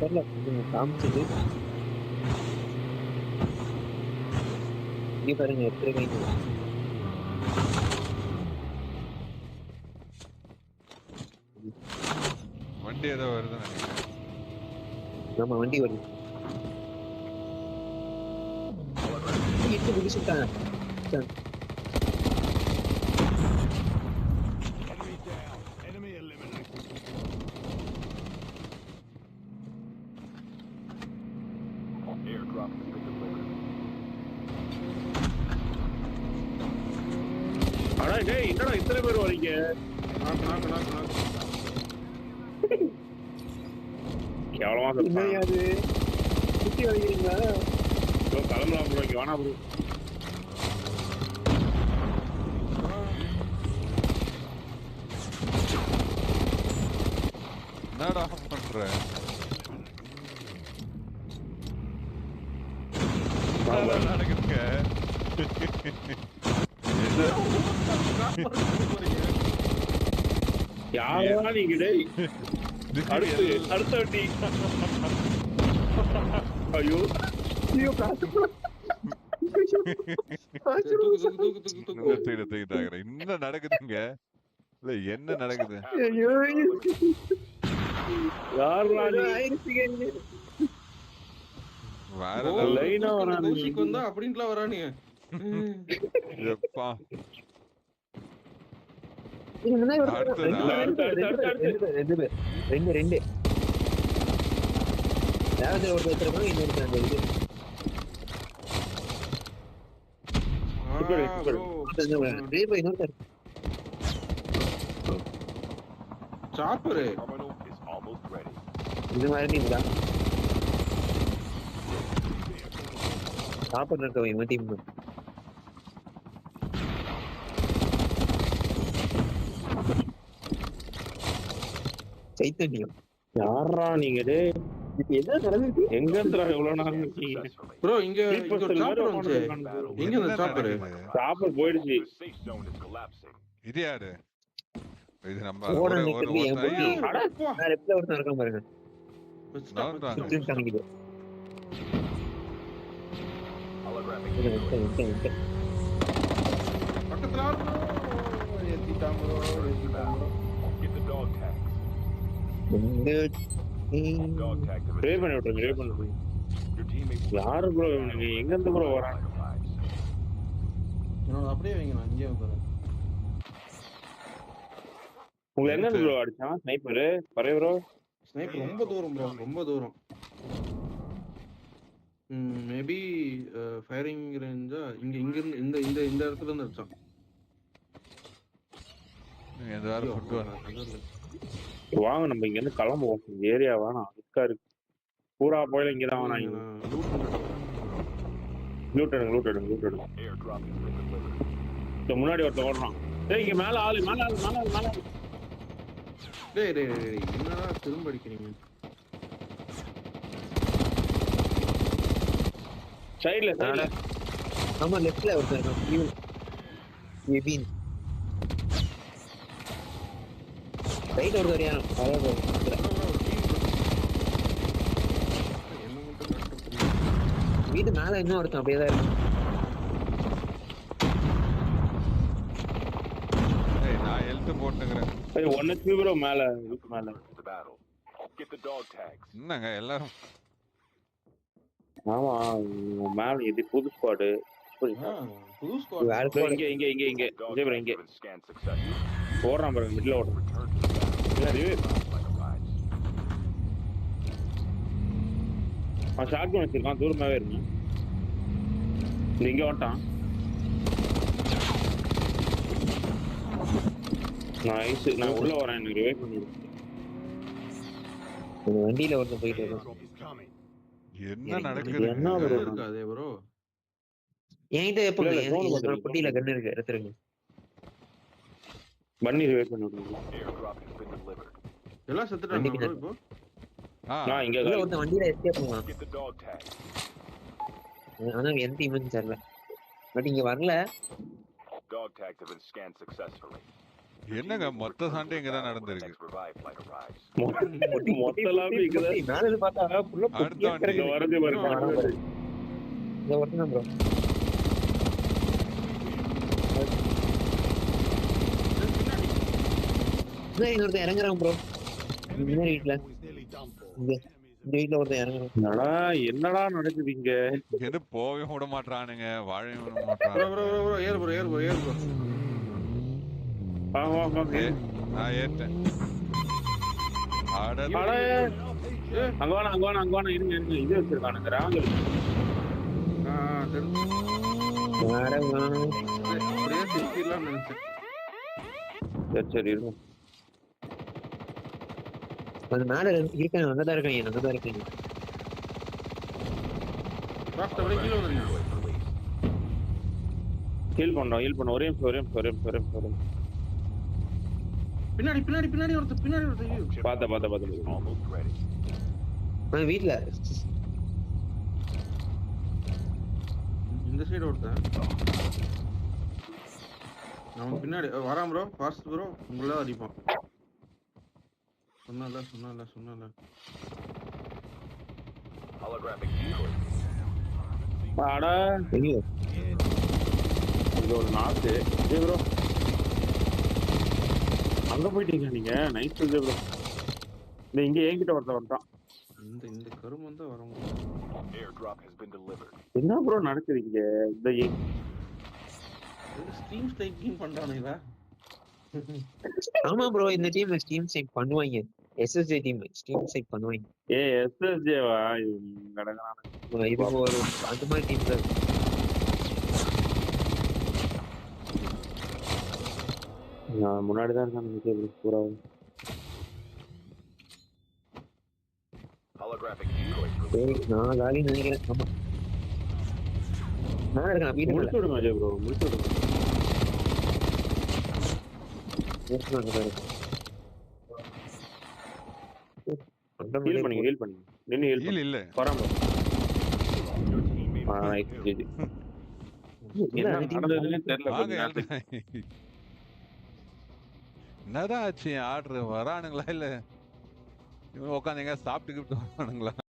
தெரியல கொஞ்சம் காமிச்சது இங்க பாருங்க எப்படி வைங்க வண்டி ஏதோ வருதுன்னு நினைக்கிறேன் நம்ம வண்டி வருது எட்டு குடிச்சுட்டாங்க Enemy down. Enemy eliminated. Airdrop has been delivered. அடா டேய் என்னடா இத்தனை பேர் வரீங்க? நாக்கு நாக்கு நாக்கு நாக்கு கேவலமா சொல்றான் என்னையாது சுத்தி வரைக்கிறீங்களா ப்ரோ கிளம்பலாம் ப்ரோ இங்க வேணா ப்ரோ. என்னடா பண்ற? நடக்குதுங்க? யாரா நீங்க? டேய். அடுத்து என்ன? அடுத்த வண்டி. ஐயோ. ஐயோ என்ன நடக்குதுங்க? இல்ல என்ன நடக்குது? வேற. லைனா வரானுங்க. அப்படின்ட்டுலாம் வரானுங்க. எப்பா. ரெண்டு தேவதை இது. சாப்பரு. மாதிரி நீங்களா இருக்கவன் இவன் சைத்தன்யம். யாரா நீங்க எங்க இவ்வளவு நேரம் இருக்கீங்க. ப்ரோ இங்க சாப்பர் வந்துச்சு. உட்கார்ந்து எங்க இந்த என்ன சாப்பரு நடக்குது? சாப்பர் போயிடுச்சு. இது யாரு? நம்ம ஒரு- ஒரு- பாருங்க. பக்கத்துல. பண்ணி விட்டுருங்க பண்ணி விட்டுருங்க. யாரு ப்ரோ இவனுங்க எங்க இருந்து ப்ரோ lives. என்னோட அப்படியே வைங்க நான் இங்கே வந்துடுறேன் உங்களை ப்ரோ அடிச்சான்? ஸ்னைப்பரு பரே ப்ரோ ரொம்ப தூரம் ப்ரோ ரொம்ப தூரம். மேபி ஃபயரிங் ரேஞ்சா இங்க இங்க இருந்து இந்த இந்த இந்த இடத்துல இருந்து அடிச்சான். ஐயோ, ஃபுட் இல்ல. வாங்க நம்ம இங்க இருந்து கிளம்புவோம். இந்த ஏரியா வேணாம் இருக்கா இருக்கு. பூரா போயில இங்க தான் வேணாம் லூட் எடுங்க லூட் எடுங்க லூட் எடுங்க. இந்த முன்னாடி ஒருத்தன் ஓடுறான். டேய் இங்க மேல ஆளு மேல ஆளு மேல ஆளு மேல ஆளு. டேய் டேய் டேய், என்னடா திரும்ப அடிக்கிறீங்க? சைடுல சைடுல ஆமா லெஃப்ட்ல ஒருத்தன் இருக்கான். ரைட் ஒருத்தர் வரையானோ அதாவது ஒரு. வீட்டு மேல இன்னும் ஒருத்தன் அப்படியே தான் இருக்கான் ஏய் நான் ஹெல்த் போட்டுங்கிறேன் ஏய் ஒன்னு ப்ரோ மேல இதுக்கு மேல. என்னங்க எல்லாரும் ஆமா மேல இது புது ஸ்குவாடு புது. வேற இங்க இங்க இங்க இங்க இங்க. ஓடுறான் பாருங்க மிட்ல ஓடுறான் இல்ல ரிவே. அவன் ஷார்ட் கன் வச்சிருக்கான் தூரமாவே இருங்க இங்க வந்துட்டான். நான் ஐஸ் நான் உள்ள வரேன் எனக்கு ரிவே பண்ணி. ஒரு வண்டியில ஒருத்தன் போயிட்டு. என்ன நடக்குது? என்ன bro. என்கிட்ட எப்போ பொட்டியில கண்ணு இருக்கு எடுத்துருங்க. பண்ணி ரிவே பண்ணி விடுங்க. எல்லாம் செத்துட்டாங்க இப்போ ஆ நான் இங்க இல்ல ஒருத்தன் வண்டியில எஸ்கேப் tags. ஆனா எந்த டீம்னு தெரியல பட் இங்க வரல Dog tags have been scanned successfully. என்னங்க மொத்த சண்டை நடந்திருக்கு revive flight arrives. மொத்தலாமே இங்கதான் மேல இருந்து பார்த்தா இங்க கிடக்கு. வரது வரது. இந்த ஒருத்தன் தான் ஒருத்தன் இறங்குறான் ப்ரோ முன்னாடி வீட்டுல இங்க இந்த வீட்டுல ஒருத்தன் இறங்குறான். என்னடா என்னடா நடக்குது இங்க? எது போகவே விட மாட்டானுங்க வாழவே விட ப்ரோ மாட்டானுங்க ப்ரோ ப்ரோ ப்ரோ ஏறு ப்ரோ ஏறு ப்ரோ ஏறு ப்ரோ வாங்க வாங்க வாங்க ஏ, நான் ஏத்தேன். அட அங்க வேணா அங்க வேணா அங்க வேணா இருங்க இருங்க. இது வச்சிருக்கானுங்க ராங்க ஆ ஆ, தெரிஞ்சு வேற வேணாம். அப்படியே திருப்பிடலாம்னு நினைச்சேன். சரி சரி இருங்க. அது மேல இருக்கு- இருக்காங்க அங்கதான் இருக்காங்க அங்கதான் இருக்காங்க ஹீல் பண்ணோம் ஹீல் பண்ணோம் ஒரே நிமிஷம் ஒரே நிமிஷம் ஒரே நிமிஷம் ஒரே நிமிஷம் ஒரே. பின்னாடி பின்னாடி பின்னாடி ஒருத்தர் பின்னாடி ஒருத்தர் Almost ready. ஆ, வீட்டுல இந்த சைடு ஒருத்தன். அவன் பின்னாடி வரான் ப்ரோ ஃபாஸ்ட் ப்ரோ உங்கள அடிப்பான். சொன்னல சொன்னல சொன்னல Holographic. அட ஐயோ இங்க ஒரு நாக்கு விஜய் ப்ரோ அங்க போயிட்டீங்க நீங்க? நைஸ் விஜய் ப்ரோ இந்த இங்க என்கிட்ட ஒருத்தன் வந்துட்டான் இந்த இந்த கருமம் தான் வர முடியும் Airdrop has been delivered. என்ன ப்ரோ நடக்குது இங்க? இந்த ஸ்டீம் ஸ்டைக்கிங் பண்றானுங்களா ஆமா ப்ரோ இந்த டீம் ஸ்டீம் ஸ்டைக் பண்ணுவாங்க. எஸ்எஸ்ஜே டீம் ஸ்டீம் ஸ்டைக் பண்ணுவாங்க. ஏ எஸ்எஸ்ஜேவா ஆ, இது ஒரு அந்த மாதிரி டீம் தான் நான் முன்னாடி தான் விஜய் ப்ரோ நான் காலின்னு நினைக்கிறேன். ஆமா. மேல இருக்கான் முடிச்சு விடுங்க ப்ரோ முடிச்சு விடுங்க வீட்டு மேல தான் இருக்கான். பண்ற ஹீல் மாதிரி பண்ணுங்க ஹீல் பண்ணுங்க நின்னு ஹீல் இல்ல. இல்ல இல்ல, என்ன நடந்ததுன்னு தெரியல என்னதான் ஆச்சு? ஆர்டர் வரானுங்களா இல்ல? இவன் உட்காந்து எங்க சாப்பிட்டு வரானுங்களா?